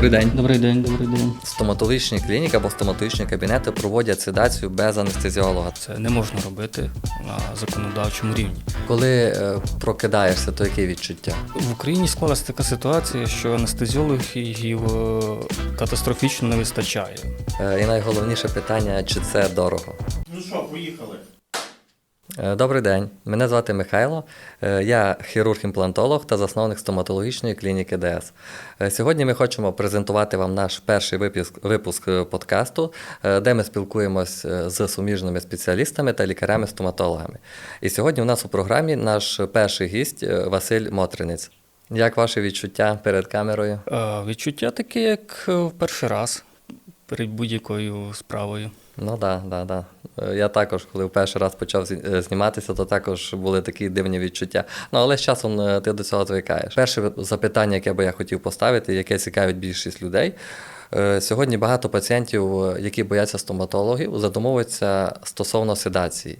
Добрий день. Добрий день, добрий день. Стоматологічні клініки або стоматологічні кабінети проводять седацію без анестезіолога. Це не можна робити на законодавчому рівні. Коли е, прокидаєшся, то яке відчуття? В Україні склалася така ситуація, що анестезіологів е, катастрофічно не вистачає. Е, і найголовніше питання, чи це дорого? Ну що, поїхали. Е, Добрий день, мене звати Михайло. Е, Я хірург-імплантолог та засновник стоматологічної клініки ДС. Е, Сьогодні ми хочемо презентувати вам наш перший випуск, випуск подкасту, де ми спілкуємось з суміжними спеціалістами та лікарями-стоматологами. І сьогодні у нас у програмі наш перший гість Василь Мотринець. Як ваші відчуття перед камерою? Відчуття таке, як в перший раз перед будь-якою справою. Ну так, да, да, да. Е, Я також, коли перший раз почав е, зніматися, то також були такі дивні відчуття. Ну, але з часом е, ти до цього звикаєш. Перше запитання, яке би я хотів поставити, яке цікавить більшість людей. Сьогодні багато пацієнтів, які бояться стоматологів, задумуються стосовно седації.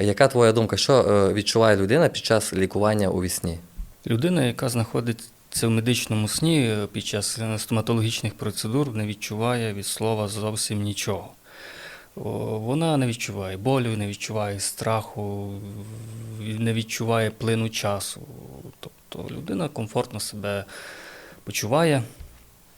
Яка твоя думка, що відчуває людина під час лікування у вісні? Людина, яка знаходиться в медичному сні під час стоматологічних процедур, не відчуває від слова зовсім нічого. Вона не відчуває болю, не відчуває страху, не відчуває плину часу. Тобто людина комфортно себе почуває.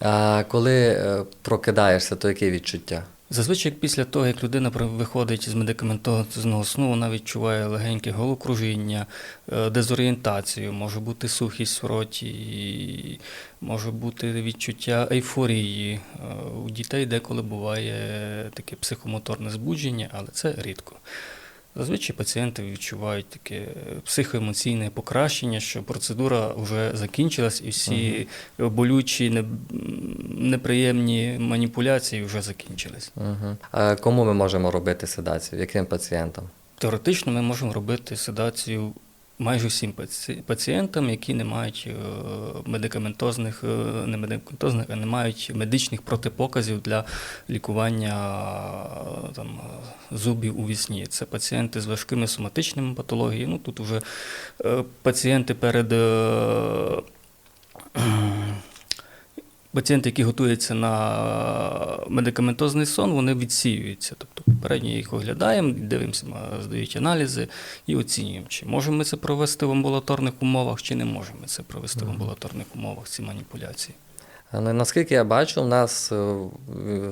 А коли е, прокидаєшся, то яке відчуття? Зазвичай після того, як людина виходить з медикаментозного сну, вона відчуває легеньке головокружіння, е, дезорієнтацію, може бути сухість в роті, може бути відчуття ейфорії. Е, У дітей деколи буває таке психомоторне збудження, але це рідко. Зазвичай пацієнти відчувають таке психоемоційне покращення, що процедура вже закінчилась, і всі болючі, неприємні маніпуляції вже закінчились. Угу. А кому ми можемо робити седацію? Яким пацієнтам? Теоретично ми можемо робити седацію майже всім паці- пацієнтам, які не мають е, медикаментозних, е, не медикаментозних, а не мають медичних протипоказів для лікування е, там, зубів у вісні. Це пацієнти з важкими соматичними патологіями. Ну, тут вже пацієнти перед. Пацієнти, які готуються на медикаментозний сон, вони відсіюються. Тобто попередньо їх оглядаємо, дивимося, здають аналізи і оцінюємо, чи можемо ми це провести в амбулаторних умовах, чи не можемо ми це провести в амбулаторних умовах, ці маніпуляції. Наскільки я бачу, у нас е,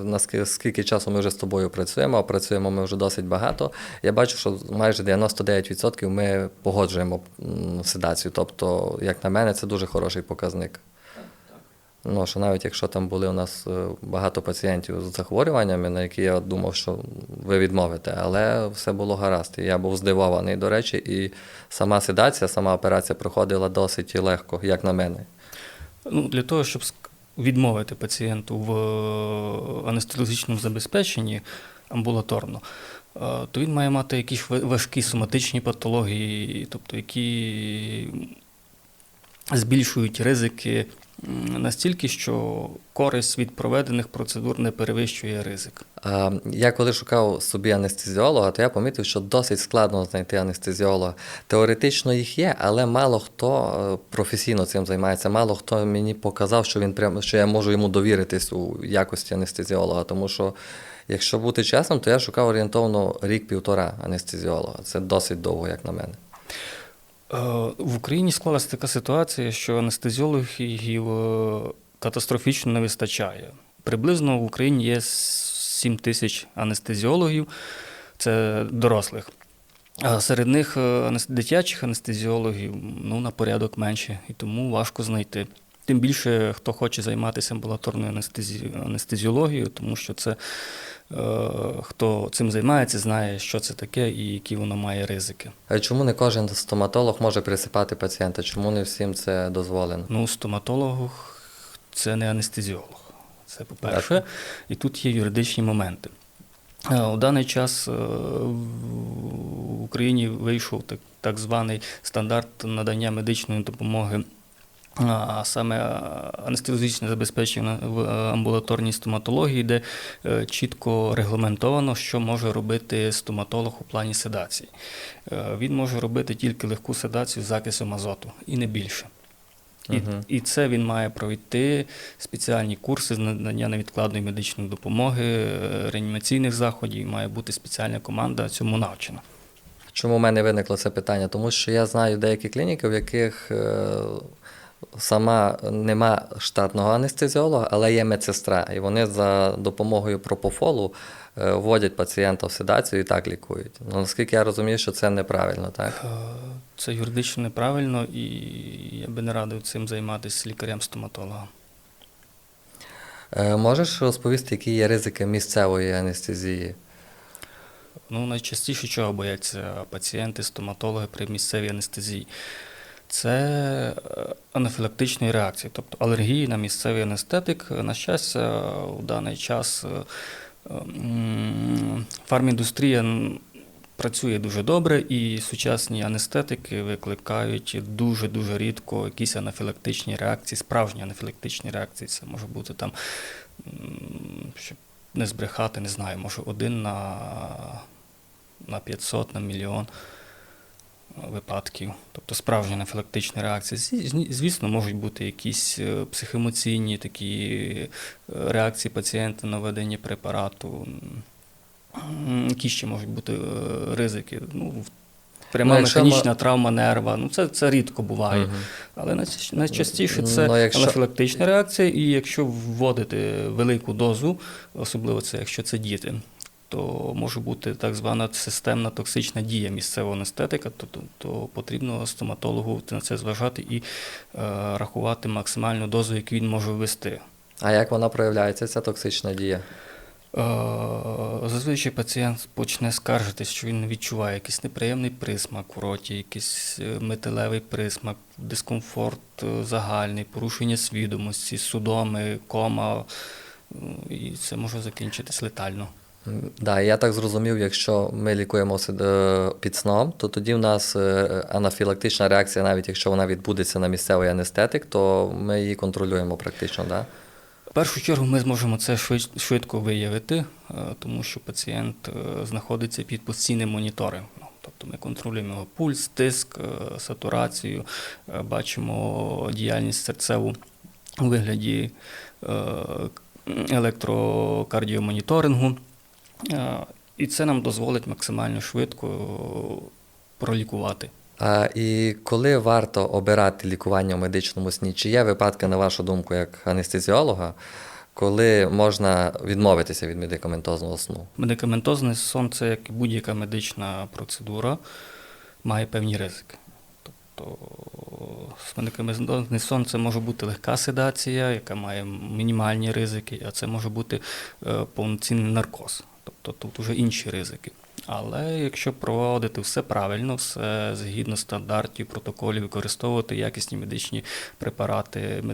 наскільки скільки часу ми вже з тобою працюємо, а працюємо ми вже досить багато. Я бачу, що майже 99% ми погоджуємо седацію. Тобто, як на мене, це дуже хороший показник. Ну, що навіть якщо там були у нас е, багато пацієнтів з захворюваннями, на які я думав, що ви відмовите, але все було гаразд. І я був здивований, до речі, і сама седація, сама операція проходила досить легко, як на мене. Ну, для того, щоб відмовити пацієнту в е, анестезіологічному забезпеченні амбулаторно, е, то він має мати якісь важкі соматичні патології, тобто які збільшують ризики настільки, що користь від проведених процедур не перевищує ризик. Я коли шукав собі анестезіолога, то я помітив, що досить складно знайти анестезіолога. Теоретично їх є, але мало хто е, професійно цим займається. Мало хто мені показав, що він прям що я можу йому довіритись у якості анестезіолога. Тому що, якщо бути чесним, то я шукав орієнтовно рік-півтора анестезіолога. Це досить довго, як на мене. Е, В Україні склалася така ситуація, що анестезіологів е, катастрофічно не вистачає. Приблизно в Україні є 7 тисяч анестезіологів, це дорослих. А серед них е, дитячих анестезіологів ну, на порядок менше, і тому важко знайти. Тим більше, хто хоче займатися амбулаторною анестезі... анестезіологією, тому що це е, хто цим займається, знає, що це таке і які воно має ризики. А чому не кожен стоматолог може присипати пацієнта? Чому не всім це дозволено? Ну, стоматолог це не анестезіолог. Це по-перше. І тут є юридичні моменти. Е, У даний час е, в Україні вийшов так, так званий стандарт надання медичної допомоги, а саме е, анестезіологічне забезпечення в е, амбулаторній стоматології, де е, чітко регламентовано, що може робити стоматолог у плані седації. Він може робити тільки легку седацію з закисом азоту і не більше. І, Мгм. і це він має пройти спеціальні курси з надання невідкладної медичної допомоги, реанімаційних заходів. Має бути спеціальна команда цьому навчена. Чому в мене виникло це питання? Тому що я знаю деякі клініки, в яких сама нема штатного анестезіолога, але є медсестра. І вони за допомогою пропофолу е, вводять пацієнта в седацію і так лікують. Ну, наскільки я розумію, що це неправильно, так? Е, Це юридично неправильно, і я би не радив цим займатися лікарем-стоматологом. Е, Можеш розповісти, які є ризики місцевої анестезії? Ну, найчастіше чого бояться пацієнти, стоматологи при місцевій анестезії. Це е, анафілактичної реакції, тобто алергії на місцевий анестетик. На щастя, у даний час е, фарміндустрія працює дуже добре, і сучасні анестетики викликають дуже-дуже рідко якісь анафілактичні реакції, справжні анафілактичні реакції. Це може бути там, щоб не збрехати, не знаю, може один на, на 500, на мільйон випадків. Тобто справжня анафілактична реакція. Звісно, можуть бути якісь е, психоемоційні такі е, реакції пацієнта на введення препарату. Які ще можуть бути е, ризики? Ну, пряма Ну, якщо ми- механічна травма нерва. Ну, це, це рідко буває. Мгм. Але найчастіше це Ну, якщо- анафілактична реакція, і якщо вводити велику дозу, особливо це якщо це діти, то може бути так звана системна токсична дія місцевого анестетика, то, то, то потрібно стоматологу на це зважати і е, рахувати максимальну дозу, яку він може ввести. А як вона проявляється, ця токсична дія? Е, Зазвичай пацієнт почне скаржитись, що він відчуває якийсь неприємний присмак у роті, якийсь е, металевий присмак, дискомфорт е, загальний, порушення свідомості, судоми, кома, і це може закінчитись летально. Да, я так зрозумів, якщо ми лікуємо е, під сном, то тоді в нас е, анафілактична реакція, навіть якщо вона відбудеться на місцевий анестетик, то ми її контролюємо практично, да? В першу чергу ми зможемо це швидко виявити, е, тому що пацієнт знаходиться під постійним моніторингом. Тобто ми контролюємо його пульс, тиск, сатурацію, бачимо діяльність серцеву у вигляді електрокардіомоніторингу. Е, І це нам дозволить максимально швидко пролікувати. А, і коли варто обирати лікування у медичному сні? Чи є випадки, на вашу думку, як анестезіолога, коли можна відмовитися від медикаментозного сну? Медикаментозний сон це як будь-яка медична процедура, має певні ризики. Тобто медикаментозний сон це може бути легка седація, яка має мінімальні ризики, а це може бути е, повноцінний наркоз. Тобто тут вже інші ризики. Але якщо проводити все правильно, все згідно стандартів, протоколів, використовувати якісні медичні препарати,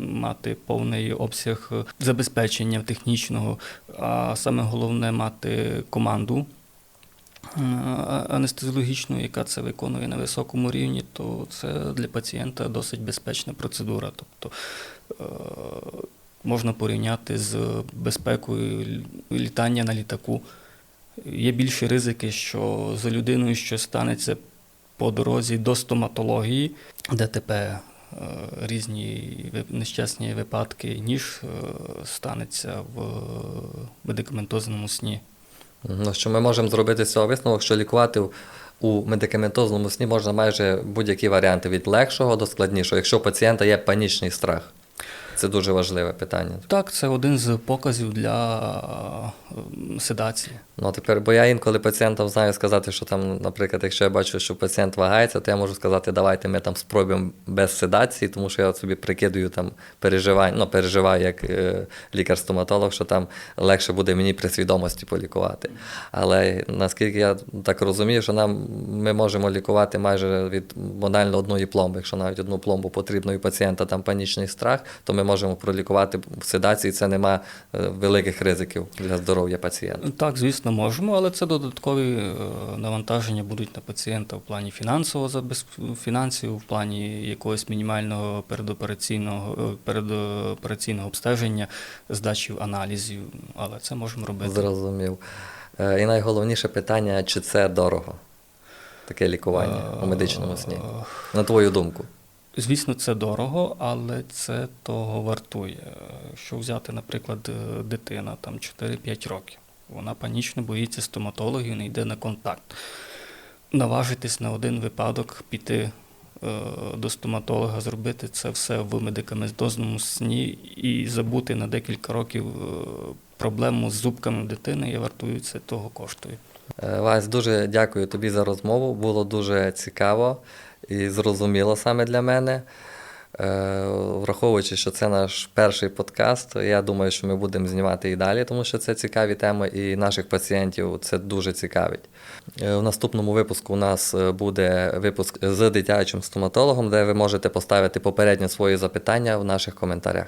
мати повний обсяг забезпечення технічного, а саме головне мати команду е, анестезіологічну, яка це виконує на високому рівні, то це для пацієнта досить безпечна процедура. Тобто е, можна порівняти з безпекою літання на літаку. Є більші ризики, що за людиною щось станеться по дорозі до стоматології, ДТП, е, різні нещасні випадки, ніж е, станеться в медикаментозному сні. Ну, що ми можемо зробити з цього висновок, що лікувати у медикаментозному сні можна майже будь-які варіанти від легшого до складнішого, якщо у пацієнта є панічний страх. Це дуже важливе питання. Так, це один з показів для седації. Ну тепер, бо я інколи пацієнтам знаю сказати, що там, наприклад, якщо я бачу, що пацієнт вагається, то я можу сказати, давайте ми там спробуємо без седації, тому що я собі прикидую там переживання, ну переживаю як е, лікар-стоматолог, що там легше буде мені при свідомості полікувати. Але наскільки я так розумію, що нам ми можемо лікувати майже від банально одної пломби. Якщо навіть одну пломбу потрібно і пацієнта там панічний страх, то ми можемо пролікувати в седації. Це нема е, великих ризиків для здоров'я пацієнта. Так, звісно, можемо, але це додаткові е, навантаження будуть на пацієнта в плані фінансового фінансів, в плані якогось мінімального передопераційного е, передопераційного обстеження, здачі аналізів. Але це можемо робити. Зрозумів. Е, І найголовніше питання, чи це дорого? Таке лікування у медичному сні. На твою думку. Звісно, це дорого, але це того вартує. Що взяти, наприклад, е, дитина там 4-5 років. Вона панічно боїться стоматологів, не йде на контакт. Наважитись на один випадок піти е, до стоматолога, зробити це все в медикаментозному сні і забути на декілька років е, проблему з зубками дитини, я вартую це того коштує. Е, Вась, дуже дякую тобі за розмову. Було дуже цікаво і зрозуміло саме для мене. Е, Враховуючи, що це наш перший подкаст, я думаю, що ми будемо знімати і далі, тому що це цікаві теми, і наших пацієнтів це дуже цікавить. Е, У наступному випуску у нас буде випуск з дитячим стоматологом, де ви можете поставити попередньо свої запитання в наших коментарях.